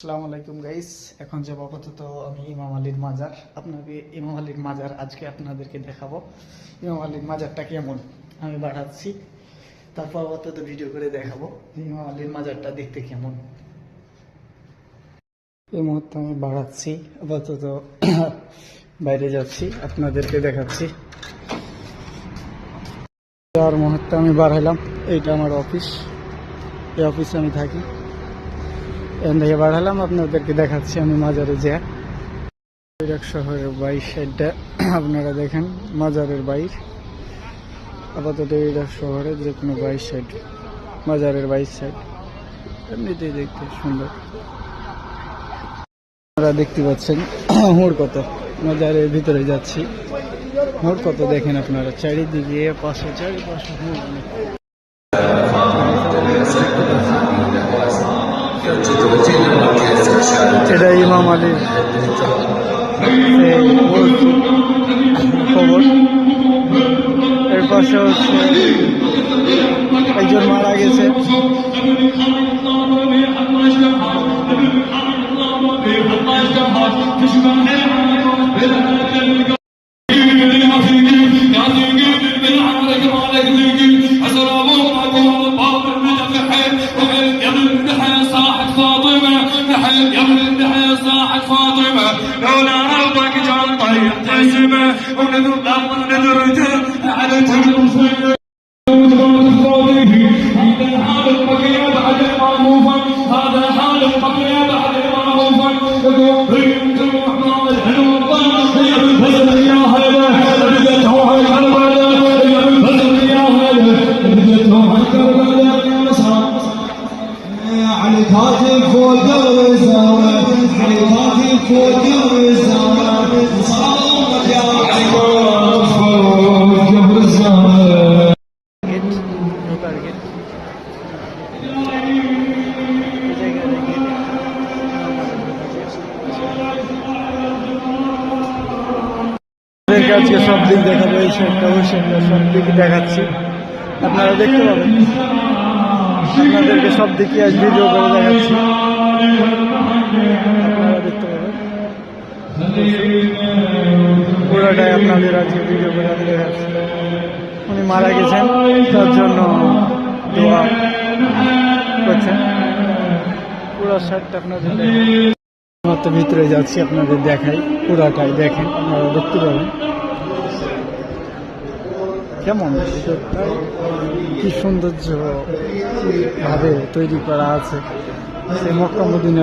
আসসালামু আলাইকুম গাইস এখন যাব আপাতত আমি ইমাম আলীর মাজার। আপনাকে ইমাম আলীর মাজার আজকে আপনাদেরকে দেখাবো। ইমাম আলীর মাজারটা কেমন? আমি বাড়াচ্ছি। তারপর আপাতত ভিডিও করে দেখাবো ইমাম আলীর মাজারটা দেখতে কেমন। এই মুহূর্তে আমি বাড়াচ্ছি। আপাতত বাইরে যাচ্ছি, আপনাদেরকে দেখাচ্ছি। আর মুহূর্তে আমি বাড়াইলাম। এইটা আমার অফিস এই অফিসে আমি থাকি। এখান থেকে বাড়ালাম, আপনাদেরকে দেখাচ্ছি আমি মাজারে যা শহরের বাইশ সাইডটা। আপনারা দেখেন, মাজারের বাইর। আপাতত ইরাক শহরের যে কোনো বাইশ সাইড, মাজারের বাইশ সাইড। এমনিতেই দেখতে সুন্দর। আপনারা দেখতে পাচ্ছেন, মোড় কত। মাজারের ভিতরে যাচ্ছি। মোড় কত দেখেন আপনারা, চারিদিকে পাশে, চারিপাশে মোড়। এটা ইমাম আলীর সেই মসজিদ খবর এর পাশে হচ্ছে একজন মারা গেছে المحل قبل المحل صاحت فاطمة. لولا روضك كان طيح قسمة ونذر على تمر وتفوت فوضيه عند الحال البقية بعد المعروفة هذا علي كاتب فوق الرزاوة علي كاتب فوق الرزاوة صومك يا علي جبر الزمان গেট ঢোকার গেট এই জায়গাটা গেট আপনাদেরকে আজকে সব দিক দেখাবো এই সাইডটা ওই সাইডটা সব দিক দেখাচ্ছি আপনারা দেখতে পাবেন আপনাদেরকে সব দিকে আজ ভিডিও করে দেখাচ্ছি। পুরোটাই আপনাদের আজকে ভিডিও করে দেখাচ্ছি। উনি মারা গেছেন, তার জন্য দোয়া করছেন। পুরো শার্টটা আপনাদের ভিতরে যাচ্ছি, আপনাদের দেখাই। পুরাটাই দেখেন, আপনারা দেখতে পাবেন। কেমন ভিতরটাই কি সৌন্দর্য ভাবে তৈরি করা আছে সেই মক্কা মদিনা